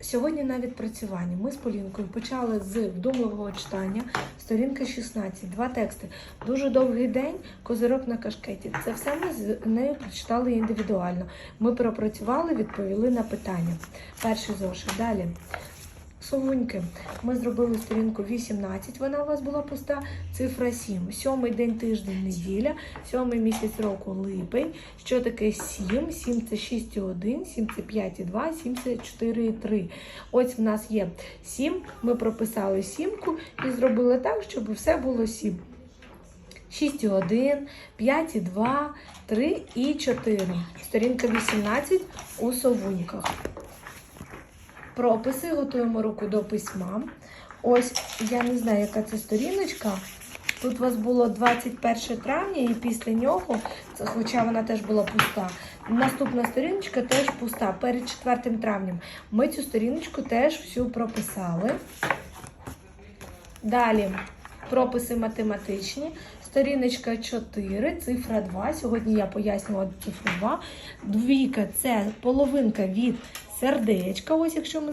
Сьогодні на відпрацюванні ми з Полінкою почали з вдумливого читання, сторінка 16, два тексти. Дуже довгий день, козирок на кашкеті. Це все ми з нею прочитали індивідуально. Ми пропрацювали, відповіли на питання. Перший зошит. Далі. Совуньки. Ми зробили сторінку 18, вона у вас була пуста. Цифра 7. Сьомий день тиждень неділя, сьомий місяць року липень. Що таке 7? 7 це 6,1, 7 це 5,2, 7 це 4,3. Ось в нас є 7. Ми прописали сімку і зробили так, щоб все було 7. 6,1, 5,2, 3 і 4. Сторінка 18 у совуньках. Прописи готуємо руку до письма. Ось я не знаю, яка це сторіночка. Тут у вас було 21 травня, і після нього, хоча вона теж була пуста. Наступна сторіночка теж пуста перед 4 травнем. Ми цю сторіночку теж всю прописали. Далі прописи математичні. Сторіночка 4, цифра 2. Сьогодні я пояснювала цифру 2. Двійка це половинка від сердечка. Ось якщо ми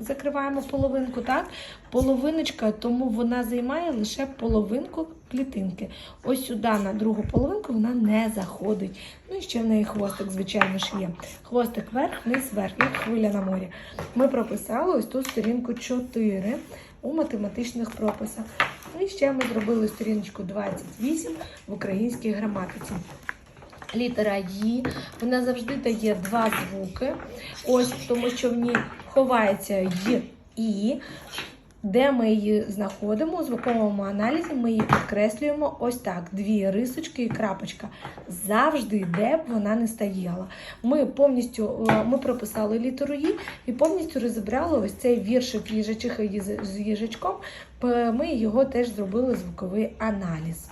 закриваємо половинку, так? Половиночка, тому вона займає лише половинку клітинки. Ось сюди на другу половинку вона не заходить. Ну і ще в неї хвостик, звичайно ж, є. Хвостик вверх, вниз, вверх, як хвиля на морі. Ми прописали ось тут сторінку 4 у математичних прописах. Ну і ще ми зробили сторіночку 28 в українській граматиці. Літера «Ї», вона завжди дає два звуки. Ось тому, що в ній ховається «й» і. Де ми її знаходимо у звуковому аналізі, ми її підкреслюємо ось так: дві рисочки і крапочка. Завжди, де б вона не стояла. Ми повністю е, ми прописали літеру «Ї» і повністю розібрали ось цей віршик їжачиха з їжачком. Ми його теж зробили звуковий аналіз.